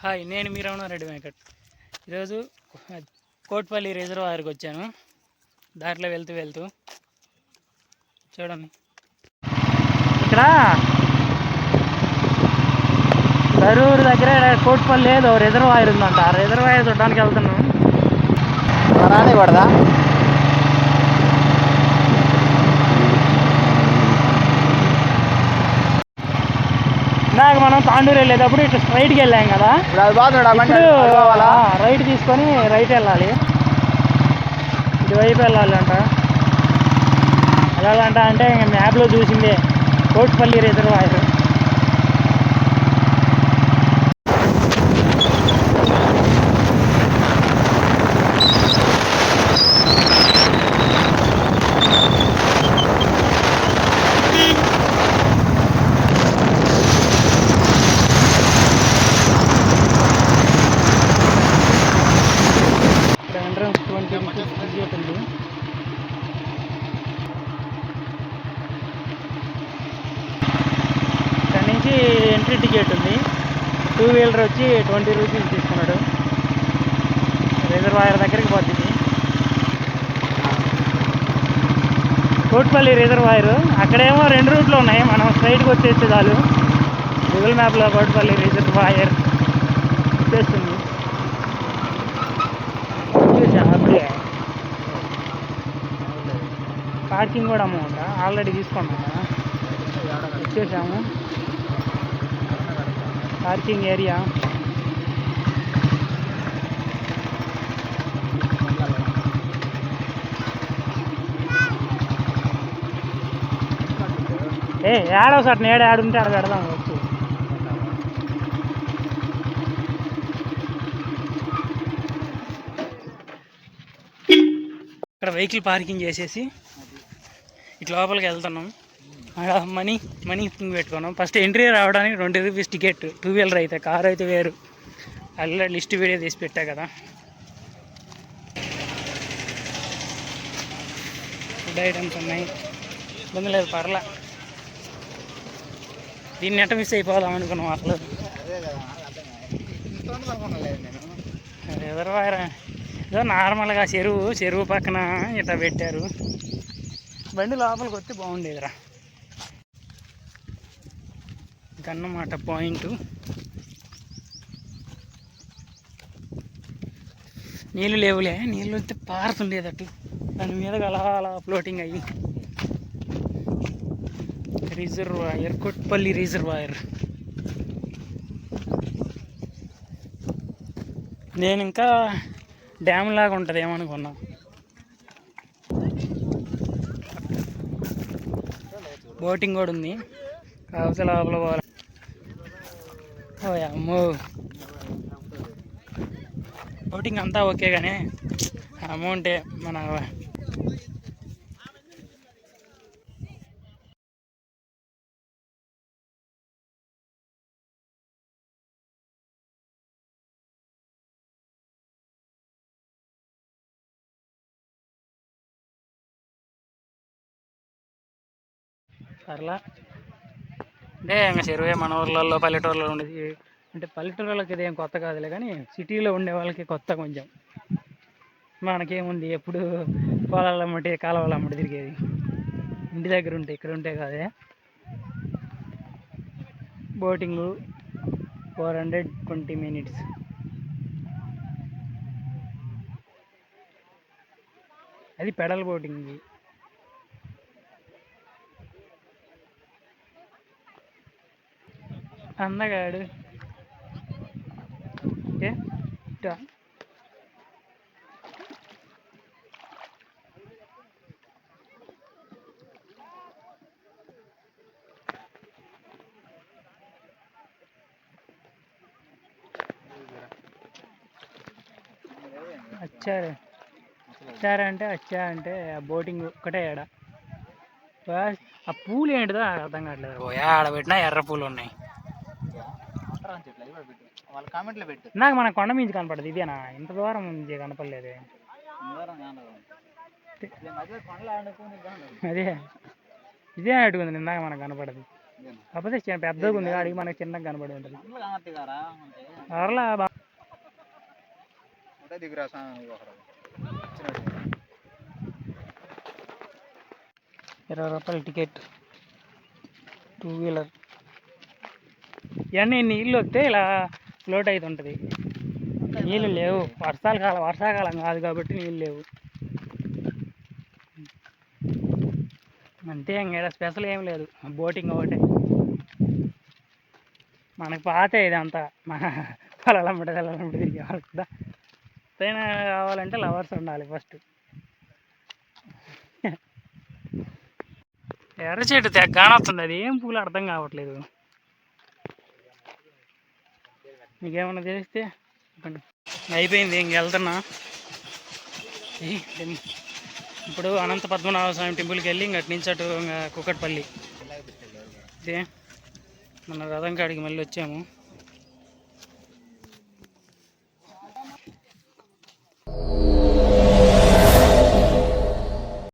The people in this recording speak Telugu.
హాయ్ నేను మీ రెడ్డి వెంకట్. ఈరోజు కోట్పల్లి రిజర్వాయర్కి వచ్చాను. దాంట్లో వెళ్తూ వెళ్తూ. చూడండి. ఇక్కడ దరూరు దగ్గర కోట్పల్లి ఏదో రిజర్వాయర్ ఉందంట. ఆ రిజర్వాయర్ చూడడానికి వెళ్తున్నాం. రాని పడదా ఇందాక మనం తాండూరు వెళ్ళేటప్పుడు ఇట్లా స్ట్రైట్కి వెళ్ళాం కదా. రైట్ తీసుకొని రైట్ వెళ్ళాలి. ఇటువైపు వెళ్ళాలంట. ఎలాగంట అంటే ఇంకా మ్యాప్లో చూసిందే కోట్పల్లి రిజర్వాయర్ ఇక్కడ ఎంట్రన్స్ ట్వంటీ రూపీస్ టికెట్ ఉంది వచ్చి ఎంట్రీ టికెట్ ఉంది. టూ వీలర్ వచ్చి ట్వంటీ రూపీస్ తీసుకున్నాడు. రిజర్వాయర్ దగ్గరికి పోతుంది. కోట్పల్లి రిజర్వాయర్ అక్కడేమో రెండు రూట్లు ఉన్నాయి. మనం స్ట్రైట్కి వచ్చేస్తే చాలు. గూగుల్ మ్యాప్లో కోట్పల్లి రిజర్వాయర్ వచ్చేస్తుంది. అప్పుడే. పార్కింగ్ కూడా అమౌంట్? ఆల్రెడీ తీసుకున్నాం కదా ఇచ్చేసాము పార్కింగ్ ఏరియా. ఏ ఏడవ సార్ నేడు ఆడుంటే ఆడ పెడదాం వచ్చి. ఇక్కడ వెహికల్ పార్కింగ్ చేసేసి ఇటు లోపలికి వెళ్తున్నాం. అక్కడ మనీ మనీ పెట్టుకున్నాం. ఫస్ట్ ఎంట్రీ రావడానికి twenty rupees ticket two wheeler అయితే కార్ అయితే వేరు. అలా లిస్ట్ వీడియో తీసి పెట్టా కదా. ఫుడ్ ఐటమ్స్ ఉన్నాయి. ఇబ్బంది లేదు పర్లా. దీన్ని ఎట్ట మిస్ అయిపోదాం అనుకున్నాం అసలు. నేను రిజర్వాయర్ ఏదో నార్మల్గా చెరువు చెరువు పక్కన ఇట్లా పెట్టారు. బండి లోపలికి వస్తే బాగుండేదిరా ఇదన్నమాట పాయింట్. నీళ్ళు లేవులే నీళ్ళు వస్తే పారుతుండేది అటు. దాని మీద అలా అలా ఫ్లోటింగ్ అయ్యి. రిజర్వాయర్ కొట్పల్లి రిజర్వాయర్ నేను ఇంకా డ్యామ్ లాగా ఉంటుంది ఏమనుకున్నా. బోటింగ్ కూడా ఉంది. కాకపోతే లోపల పోవాలి. ఓ అమ్మో బోటింగ్ అంతా ఓకే కానీ అమౌంటే మన పర్లా అంటే ఇంకా చెరువే మన ఊర్లలో పల్లెటూరులో ఉండేది. అంటే పల్లెటూరులోకి ఇదేం కొత్త కాదులే కానీ సిటీలో ఉండే వాళ్ళకి కొత్త కొంచెం. మనకేముంది ఎప్పుడు పొలాలు అమ్మటి కాలువలు అమ్మటి తిరిగేది. ఇంటి దగ్గర ఉంటే ఇక్కడ ఉంటే కాదే. Boating four hundred twenty minutes. అది పెడల్ బోటింగ్. అందగాడు ఓకే వచ్చారు అచ్చారు అచ్చారు అంటే వచ్చా అంటే ఆ బోటింగ్ ఒకటే ఏడ ఆ పూలు ఏంటిదో అర్థం కావట్లేదు ఓ ఆడ పెట్టినా ఎర్ర పూలు ఉన్నాయి అని చెప్పలే ఇవి కూడా పెట్టు వాళ్ళ కామెంట్లో పెట్టు. నాకు మన కొండ మించి కనపడదు. ఇదేనా? ఇంత దూరం నుంచి కనపడలేదు. అదే. ఇదే అటుకుంది. ఇందాక మనకు కనపడదు? కాకపోతే పెద్దగా ఉంది అడిగి మనకి చిన్నగా కనబడి ఉంటుంది. అరలా ఇరవై రూపాయలు టికెట్. Two wheeler. ఇవన్నీ నీళ్ళు వస్తే ఇలా ఫ్లోట్ అవుతుంటుంది నీళ్ళు లేవు. వర్షాలు కాలం వర్షాకాలం కాదు కాబట్టి నీళ్ళు లేవు. అంతే ఇంకా స్పెషల్ ఏం లేదు. బోటింగ్ ఒకటే. మనకు ఇది ఇదంతా. మన పొలాలంబడి పొలాలమ్మట తిరిగే వాళ్ళకి కదా పైన కావాలంటే లవర్స్ ఉండాలి ఫస్ట్. ఎర్ర చెట్టు తెగ కానొస్తుంది. అది ఏం పూలు అర్థం కావట్లేదు. మీకేమన్నా తెలిస్తే చెప్పండి. అయిపోయింది ఇంక వెళ్తున్నా. ఇప్పుడు అనంత పద్మనాభ స్వామి టెంపుల్కి వెళ్ళి ఇంకటి నుంచి అటు ఇంకా కుక్కట్పల్లి. ఇదే మన రథం కాడికి మళ్ళీ వచ్చాము.